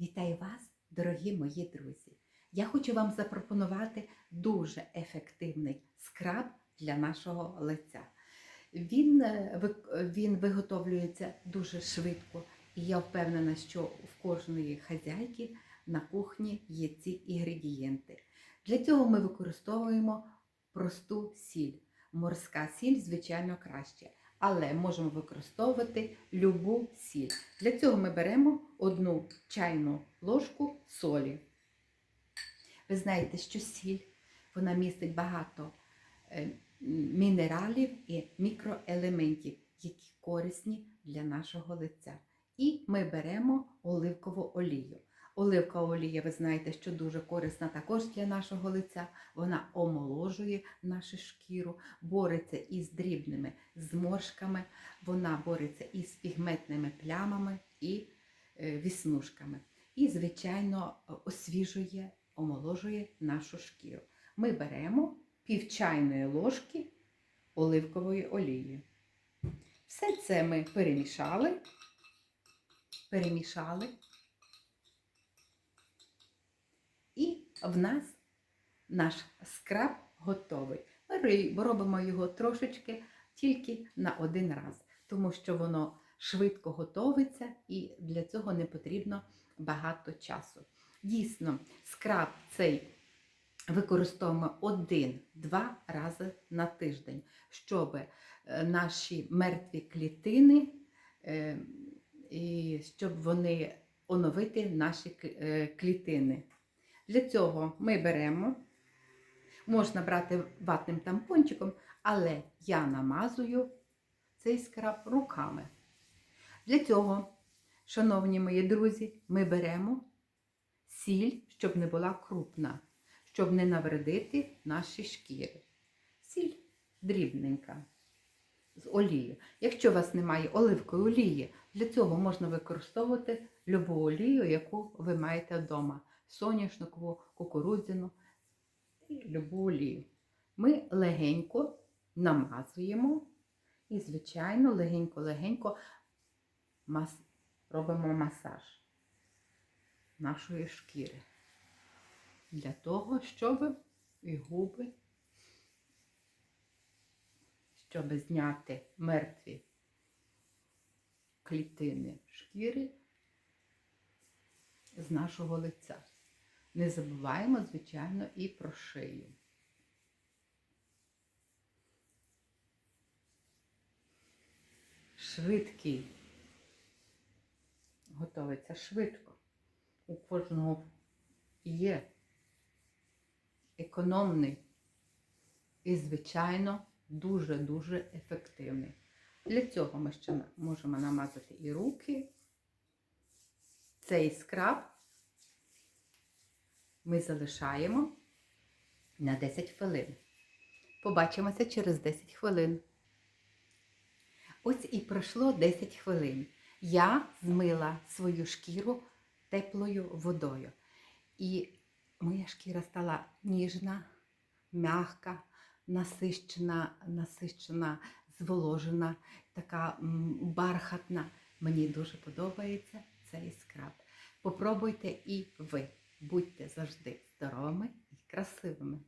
Вітаю вас, дорогі мої друзі! Я хочу вам запропонувати дуже ефективний скраб для нашого лиця. Він, е, він виготовлюється дуже швидко, і я впевнена, що в кожної хазяйки на кухні є ці інгредієнти. Для цього ми використовуємо просту сіль. Морська сіль, звичайно, краще, але можемо використовувати любу сіль. Для цього ми беремо одну чайну ложку солі. Ви знаєте, що сіль вона містить багато е, мінералів і мікроелементів, які корисні для нашого лиця. І ми беремо оливкову олію. Оливкова олія, ви знаєте, що дуже корисна також для нашого лиця. Вона омоложує нашу шкіру, бореться із дрібними зморшками, вона бореться із пігментними плямами і е, віснушками. І, звичайно, освіжує, омоложує нашу шкіру. Ми беремо пів чайної ложки оливкової олії. Все це ми перемішали, перемішали. І в нас наш скраб готовий. Ми робимо його трошечки тільки на один раз, тому що воно швидко готовиться і для цього не потрібно багато часу. Дійсно, скраб цей використовуємо один-два рази на тиждень, щоб е, наші мертві клітини, е, щоб вони оновити наші е, клітини. Для цього ми беремо, можна брати ватним тампончиком, але я намазую цей скраб руками. Для цього, шановні мої друзі, ми беремо сіль, щоб не була крупна, щоб не навредити наші шкіри. Сіль дрібненька з олією. Якщо у вас немає оливкової олії, для цього можна використовувати любу олію, яку ви маєте вдома. Соняшникову, кукурудзяну любу олію. Ми легенько намазуємо і, звичайно, легенько-легенько мас... робимо масаж нашої шкіри. Для того, щоб і губи, щоб зняти мертві клітини шкіри з нашого лиця. Не забуваємо, звичайно, і про шию. Швидкий. Готовиться швидко. У кожного є економний і, звичайно, дуже-дуже ефективний. Для цього ми ще можемо намазати і руки. Цей скраб ми залишаємо на 10 хвилин. Побачимося через 10 хвилин. Ось і пройшло 10 хвилин. Я змила свою шкіру теплою водою. І моя шкіра стала ніжна, м'яка, насищена, насищена, зволожена, така бархатна. Мені дуже подобається цей скраб. Попробуйте і ви. Будьте завжди здоровими і красивими.